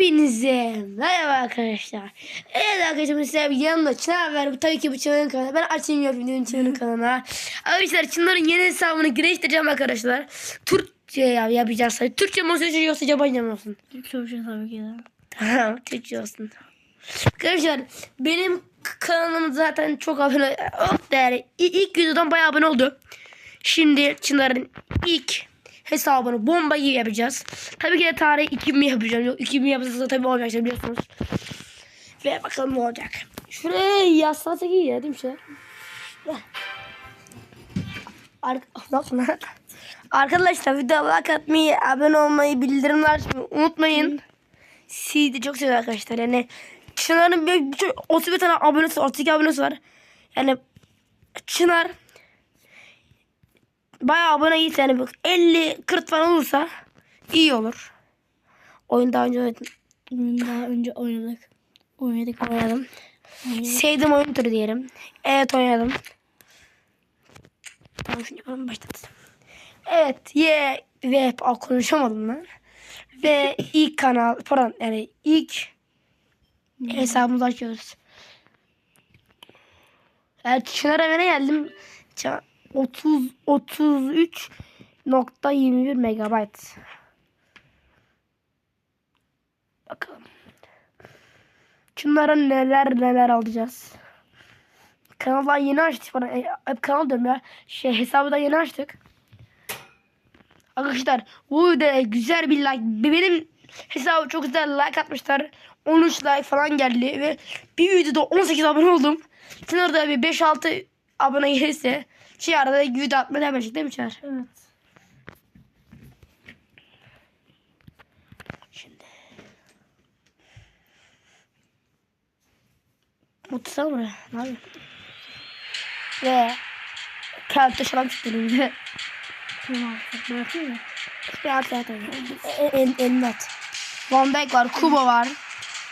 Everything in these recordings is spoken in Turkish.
Hepinize merhaba arkadaşlar. Evet arkadaşlar size bir yanımda Çınar var. Bu tabii ki bu Çınar'ın kanalı. Ben yok videonun Çınar'ın kanalına. Arkadaşlar Çınar'ın yeni hesabını giriştireceğim arkadaşlar. Türkçe ya yapacağız. Türkçe mi olsun yoksa Japonca mı olsun? Şey tabii ki de. Tamam Türkçe olsun. Arkadaşlar benim kanalım zaten çok abone hop değerli. İ- ilk videodan bayağı abone oldu. Şimdi Çınar'ın ilk hesabını bomba gibi yapacağız. Tabii ki de tarih 2000 yapacağım. Yok 2000 yapacağız tabii olmayacak biliyorsunuz. Ve bakalım ne olacak. Şuraya yazsak iyi ya değil mi şey? Arkadaşlar videoya like atmayı, abone olmayı, bildirimler açmayı unutmayın. Sizi de çok seviyorum arkadaşlar. Yani Çınar'ın bir, bir 31 tane abonesi var, 32 abonesi var. Yani Çınar bayağı abone gitse yani 50 40 falan olursa iyi olur. Oyun daha önce oynadım. Oyun daha önce oynadık. Oynadık. oynadım. Sevdiğim oyun türü diyelim. Evet oynadım. Tamam şimdi yapalım başlatalım. Evet ye ve hep konuşamadım lan. Ve ilk kanal pardon yani ilk hesabımızı açıyoruz. Evet Çınar Even'e geldim. Ça- 30 33.21 megabayt. Bakalım. Şunlara neler neler alacağız. Kanaldan yeni açtık bana. E, kanal diyorum ya. Şey hesabı da yeni açtık. Arkadaşlar bu videoya güzel bir like. Benim hesabı çok güzel like atmışlar. 13 like falan geldi ve bir videoda 18 abone oldum. Çınar da bir 5-6 abone gelirse şey arada video atmaya devam edecek değil mi Çınar? Evet. Şimdi. Mutsal mı? Ne yapıyorsun? Ve kağıtta şalan çıktı elimde. Tamam. Bırakayım mı? Bir at at En, en at. Van Dijk var, Kubo var.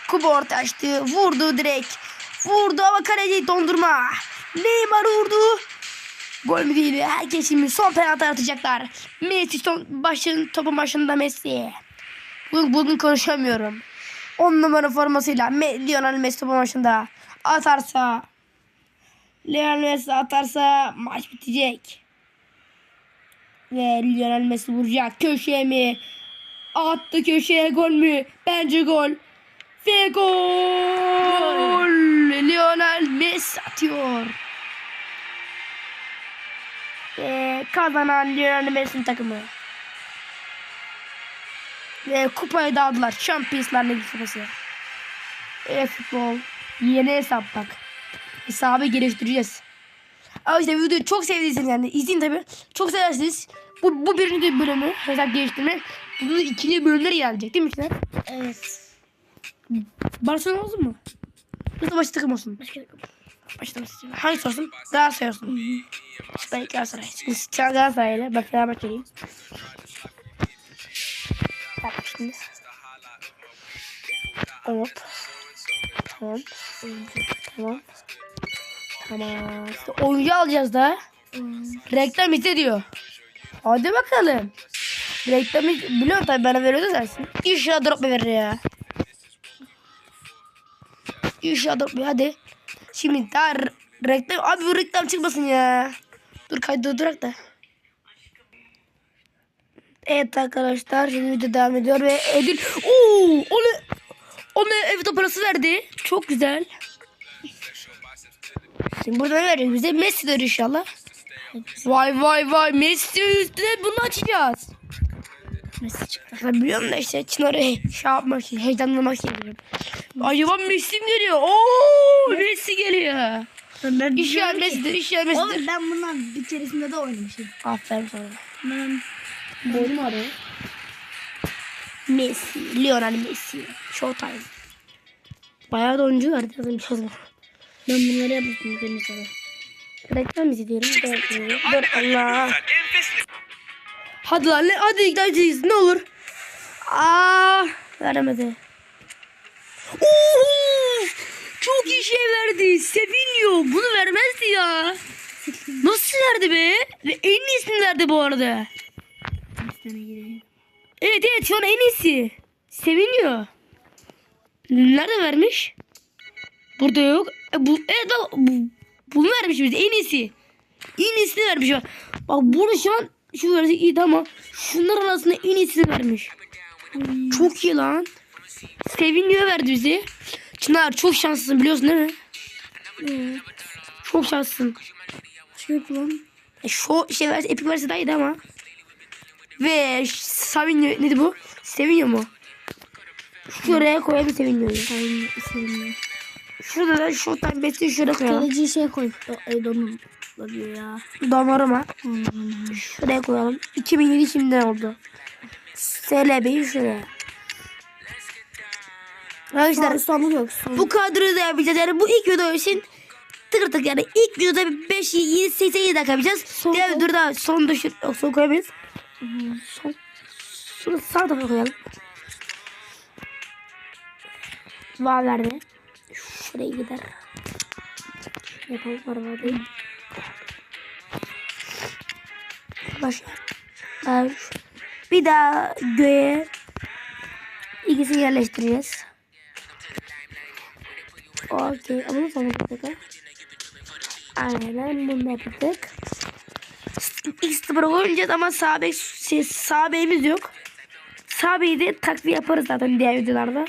Kubo orta açtı, vurdu direkt. Vurdu ama kaleci dondurma. Neymar vurdu. Gol mü değil? Herkes şimdi son penaltı atacaklar. Messi son başın topun başında Messi. Bugün, bugün konuşamıyorum. 10 numara formasıyla Lionel Messi topun başında. Atarsa Lionel Messi atarsa maç bitecek. Ve Lionel Messi vuracak. Köşeye mi? Attı köşeye gol mü? Bence gol. Ve gol. Lionel Messi atıyor. Ve kazanan Lionel Messi'nin takımı. Ve kupayı da aldılar. Şampiyonlar Ligi kupası. E futbol. Yeni hesap bak. Hesabı geliştireceğiz. Ama işte videoyu çok sevdiyseniz yani izleyin tabi. Çok seversiniz. Bu, bu birinci bölümü hesap geliştirme. Bunun ikinci bölümleri gelecek değil mi işte? Evet. Barcelona olsun mu? Yoksa başı takım olsun. Başka Başta mı Hangisi olsun? Galatasaray olsun. Lig Galatasaray. Şimdi Çağ Galatasaray'la ben Fenerbahçeliyim. Bak şimdi. Hop. Tamam. Tamam. Tamam. İşte oyuncu alacağız da. Reklam iste diyor. Hadi bakalım. Reklamı biliyorum tabii bana veriyordu dersin. İnşallah drop verir ya. İnşallah drop hadi. Şimdi daha reklam abi bu reklam çıkmasın ya. Dur kaydı durak da. Evet arkadaşlar şimdi video devam ediyor ve ödül Oo, onu ona evde parası verdi. Çok güzel. Şimdi burada ne verecek bize? Messi inşallah. Vay vay vay Messi üstüne bunu açacağız. Messi çıktı. Ben biliyorum da işte Çınar'ı şey yapmak için, heyecanlamak için yapıyorum. Acaba Messi mi geliyor? Oo Messi geliyor. Ben İş gelmesidir, iş gelmesidir. Oğlum ben bundan bir keresinde de oynamışım. Aferin sana. Ben boynum arıyor. Messi, Lionel Messi. Showtime. Bayağı da oyuncu vardı yazılmış o zaman. Ben bunları yapmıştım. Reklam izleyelim. Dur, dur Allah. Hadi lan? Hadi gideceğiz ne olur. Aa, veremedi. Oo, çok iyi şey verdi. Sevinyo. Bunu vermezdi ya. Nasıl verdi be? Ve en iyisini verdi bu arada. Evet evet şu an en iyisi. Seviniyor. Nerede vermiş? Burada yok. E, bu, evet bak bu, bunu vermiş bize en iyisi. En iyisini vermiş bak. Bak burada şu an şu verse iyi tamam. Şunlar arasında en iyisini vermiş. Çok iyi lan. Sevinliyor verdi bize. Çınar çok şanslısın biliyorsun değil mi? Evet. Çok şanslısın. Şey yapalım. E, şu şey verse epik verse daha iyiydi ama. Ve Savinio neydi bu? Sevinio mu? Şuraya koyalım Sevinio'yu. Sayın isimli. Şurada da şu tableti şuraya koyalım. Kaleciyi şey koy. Ay donum. Diyor ya. Damarıma. Hmm. Şuraya koyalım. 2007 şimdiden oldu. SLB'yi şuraya. Arkadaşlar Sonluk yok. Son. bu kadroyu da yapacağız. Yani bu ilk video için tıkır tık yani ilk videoda 5 7 87 dakika yapacağız. Son Diğer koy. videoda son düşür yok, son koyamayız. Son şunu sağ tarafa koyalım. Var nerede? Şuraya gider. Yapalım araba değil. Ee, Bir daha göğe ikisini yerleştireceğiz. Okey. Ama nasıl yapacak? Aynen bunu yaptık. X0 oynayacağız ama sağ bek şey, sağ beyimiz yok. Sağ beyi de takviye yaparız zaten diğer videolarda.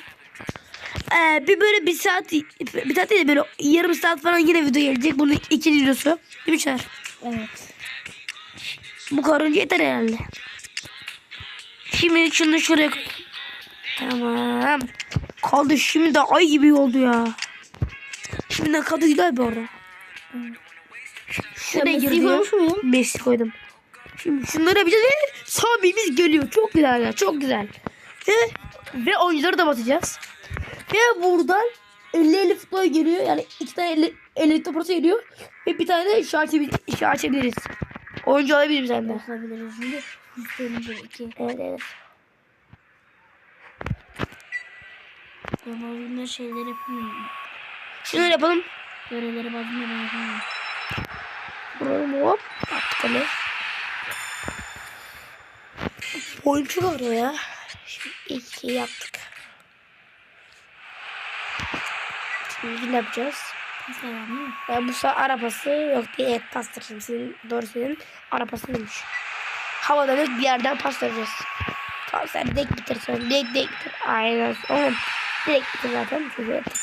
Ee, bir böyle bir saat bir saat değil de böyle yarım saat falan yine video gelecek. Bunun ikinci videosu. Değil mi Çınar? Evet. Bu karınca yeter herhalde. Şimdi şunu şuraya koy. Tamam. Kaldı şimdi de ay gibi oldu ya. Şimdi de kaldı güzel bu arada. Şuraya girdi. koymuş muyum? Messi koydum. Şimdi şunları yapacağız ve Sami'miz geliyor. Çok güzel ya. Çok güzel. Ve, ve oyuncuları da batacağız. Ve buradan 50-50 futbol geliyor. Yani iki tane 50 50 toparası geliyor. Ve bir tane de açabiliriz. Şu açabiliriz. Oyuncu alabiliriz senden. Basabiliriz şimdi. Üstlerimize iki. Evet evet. Ben oyunda şeyler yapamıyorum. Şunları yapalım. Görevleri bazında ben yapamıyorum. Vuralım hop. Attık onu. Oyuncu var ya. Şimdi şeyi yaptık. Şimdi ne yapacağız? Ben bu sefer arabası yok diye et pastıracağım. Senin doğru senin arabasıymış. Havada bir yerden pastıracağız. Tamam sen direkt bitir sen. Direkt direkt bitir. Aynen. Oğlum direkt bitir zaten. Çocuğu yaptık.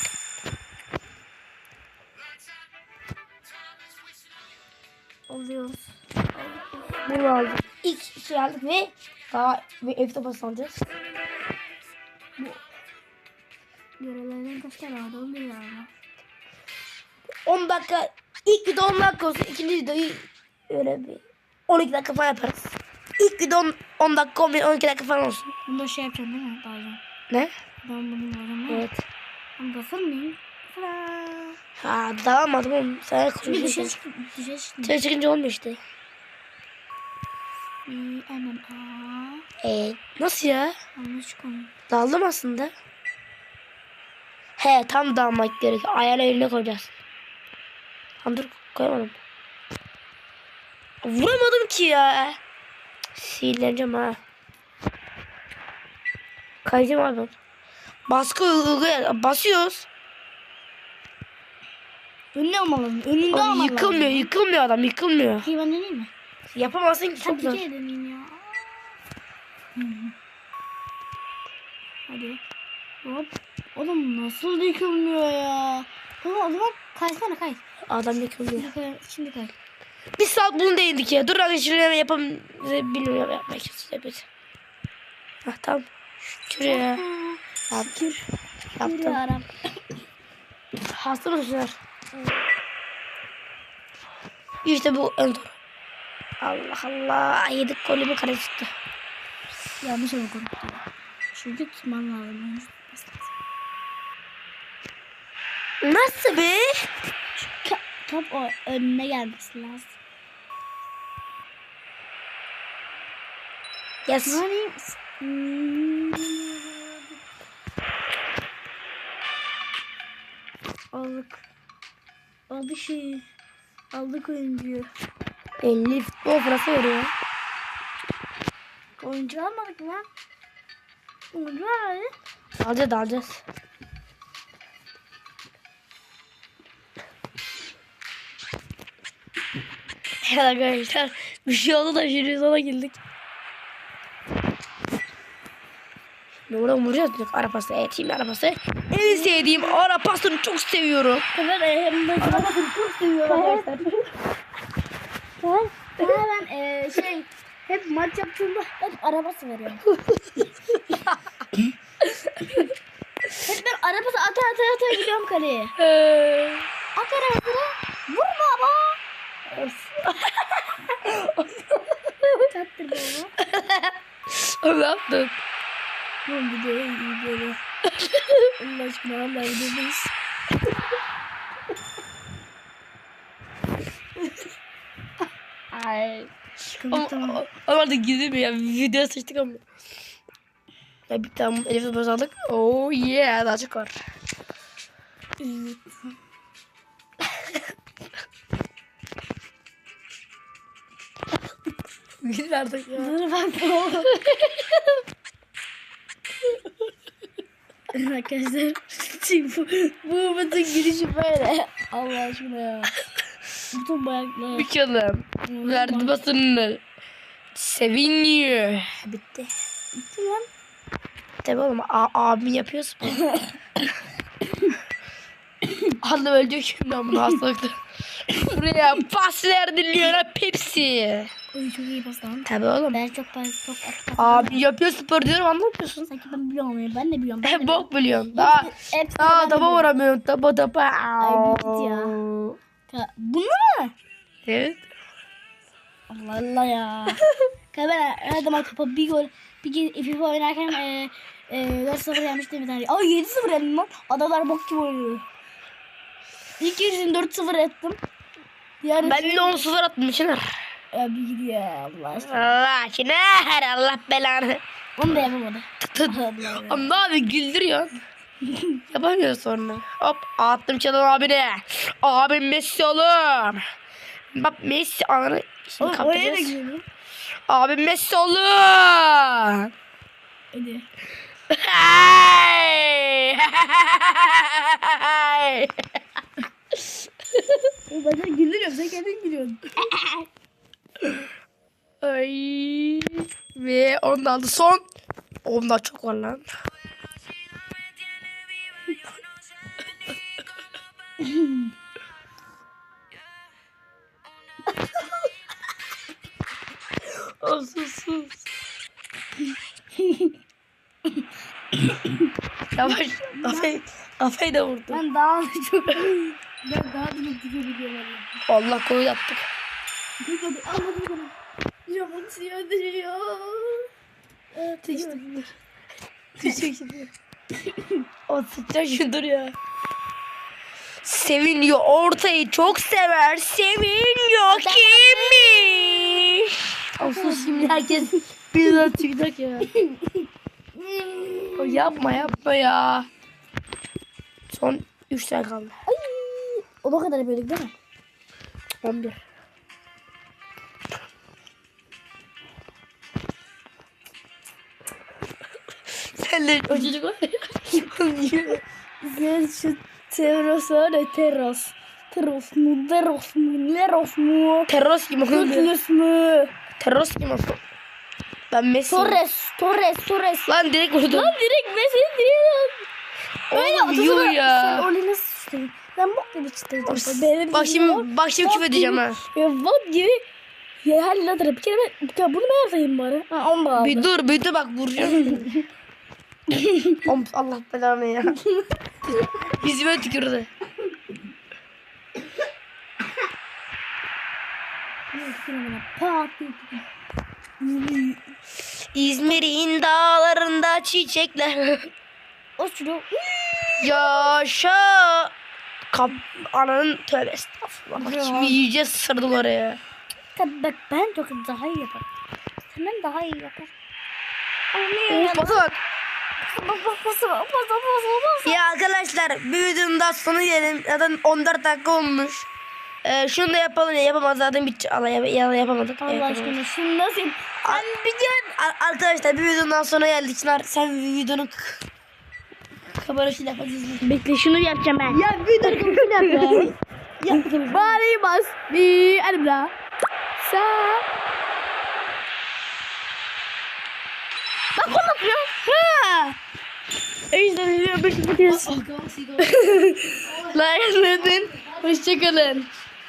Alıyoruz. Bunu aldık. İlk şey aldık ve daha bir ev topası alacağız. Görevlerden kaç tane biliyorum ama. 10 dakika ilk video 10 dakika olsun. ikinci videoyu öyle bir 12 dakika falan yaparız. İlk video 10, 10 dakika 11 12 dakika falan olsun. Bunda şey yapacağım değil mi? Bazen. Ne? Ben bunu varım. Evet. Ben basar mıyım? Ha dağılmadım oğlum. Sen Bir konuşuyorsun. dışarı çıkıp dışarı çıktım. Sen çıkınca olmuyor işte. Ee, nasıl ya? Yanlış konu. Daldım aslında. He tam dalmak gerekiyor. Ayağını eline koyacağız. Tam dur koyamadım. Vuramadım ki ya. Cık, Sinirleneceğim ha. Kayacağım abi. Baskı uygulaya basıyoruz. Önüne almalım. Önünde Abi almalım. yıkılmıyor, yıkılmıyor adam, yıkılmıyor. Peki ben deneyeyim mi? Yapamazsın ki çok Hadi zor. gel deneyeyim ya. Hı hı. Hadi. Hop. Oğlum nasıl yıkılmıyor ya? Tamam o zaman kaysana kay. Adam yıkılmıyor. Şimdi kay. Şimdi kay. Bir saat bunu değindik ya. Dur arkadaşlar yapalım. Bilmiyorum yapmak istiyorum. Hah tamam. Şuraya. Yaptım. Yürü Yaptım. Hasta mısınlar? İşte bu en doğru. Allah Allah. Yedik golümü kare çıktı. Yanlış ama korktu. Çünkü tutman lazım. Nasıl be? Top o önüne gelmesi lazım. Yes. Aldık. Aldık şey. Aldık oyuncuyu. 50 futbol parası veriyor. Oyuncu almadık mı? Oyuncu almadık. Alacağız alacağız. Evet arkadaşlar bir şey oldu da şimdi sona geldik. Şimdi buradan vuracağız. Yok, arabası, eğitim arabası. En sevdiğim arabasını çok seviyorum. Ben arabasını çok seviyorum arkadaşlar. Ben, ben e, şey hep maç yaptığımda hep arabası veriyorum. hep ben arabası ata ata ata gidiyorum kaleye. At arabasına vur baba. Tattır baba. ne yaptın? Bu videoyu iyi böyle. Allah aşkına hala videodayız. Ay. Tamam tamam. Ama ama gizli mi ya? Video seçtik ama. Ya bir tane Elif'e baz aldık. Oh yeah daha çok var. Evet. Gidin artık ya. Dur bak. Arkadaşlar çünkü bu, bu bütün girişi böyle. Allah aşkına ya. Bütün bayaklar. Bakalım. Verdi basını. Seviniyor. Bitti. Bitti lan. Tabii oğlum abim yapıyorsun. Annem ölecek şimdi bunu hastalıkta. Buraya pas verdi Lionel Pepsi. Oy çok iyi pas lan. Tabii oğlum. Ben çok pas çok. Abi yapıyor spor diyorum anlamıyorsun. Sanki ben biliyorum ya. Ben de biliyorum. Ben Hep biliyorum. bok biliyorsun. Daha, Hepsi- hepsini daha ben taba biliyorum. vuramıyorsun. Taba taba. Ay, git ya. Ka- Bunu mu? Evet. Allah Allah ya. Ka- ben her zaman topa bir gol bir ge- FIFA oynarken e, e, 4-0 yenmiştim bir tane. Ay 7-0 yendim lan. Adamlar bok gibi oynuyor. İlk yarısını 4-0 ettim. Diğer Ben de 10-0 attım Çınar. Ya bir gidiyor Allah aşkına. Allah Çınar. Allah belanı. Onu da yapamadı. Ama abi güldürüyorsun. Yapamıyoruz sonra. Hop attım çalın abine. Abim Messi oğlum. Bak Messi ananı şimdi Oğlum, oraya da kaptıracağız. gidiyor. Abim Messi oğlum. Hadi. Hey! Ben de güldürüyorum sen kendin gülüyorsun. Ay. Ve ondan da son. Ondan çok var lan. Oh, sus sus. Yavaş. Kafayı, kafayı da vurdu. Ben daha çok ben daha da çok gülebiliyorum Allah. Koyu attık. Bir kadar anladım bunu. Evet işte. Düşecek şimdi. o sıçacak şimdi dur ya. Seviniyor ortayı çok sever. Seviniyor kimmiş? Olsun şimdi herkes birden çıkacak ya. O yapma yapma ya. Son 3 tane kaldı. O da kadar bölük değil mi? 11. De o çocuk var ya. Sen şu terros var ya terros. Terros mu, terros mu, neros mu? Terros kim? Tutulus mu? Terros kim? Ben Messi. Torres, Torres, Torres. Lan direkt vurdum. Lan direkt Messi direkt. Öyle Oğlum ya. orayı nasıl sıçtın? Ben bok gibi çıtırdım. Bak şimdi, bak şimdi küfür edeceğim ha. Ya bok gibi. Ya halledere bir kere ben bunu ben yapayım bari. Ha onu da aldım. Bir dur bir dur bak vuracağım. Oğlum, Allah belanı ya. Yüzüme tükürdü. İzmir'in dağlarında çiçekler. O şunu. Yaşa. Kap ananın tövbe estağfurullah. Bak şimdi iyice sırdım oraya. Tabii bak ben çok daha iyi yaparım. Senden daha iyi yapar. Of bak Ya arkadaşlar bir videonun daha sonu gelelim. Zaten 14 dakika olmuş. Ee, şunu da yapalım ya yapamaz zaten bir Allah yap ya yapamadık. Allah Yapamadık. aşkına şunu nasıl yap? Biliyorsun. Ar- Arkadaşlar bir videonun daha sonra geldik. Çınar sen videonun k- kabarışıyla yapacağız. Bekle şunu yapacağım ben. Ya dakika şunu yap ya. bari bas. Bir daha. Sağ. Bak onu yapıyor. Ha. İşte video bitti. Like atın. Hoşçakalın.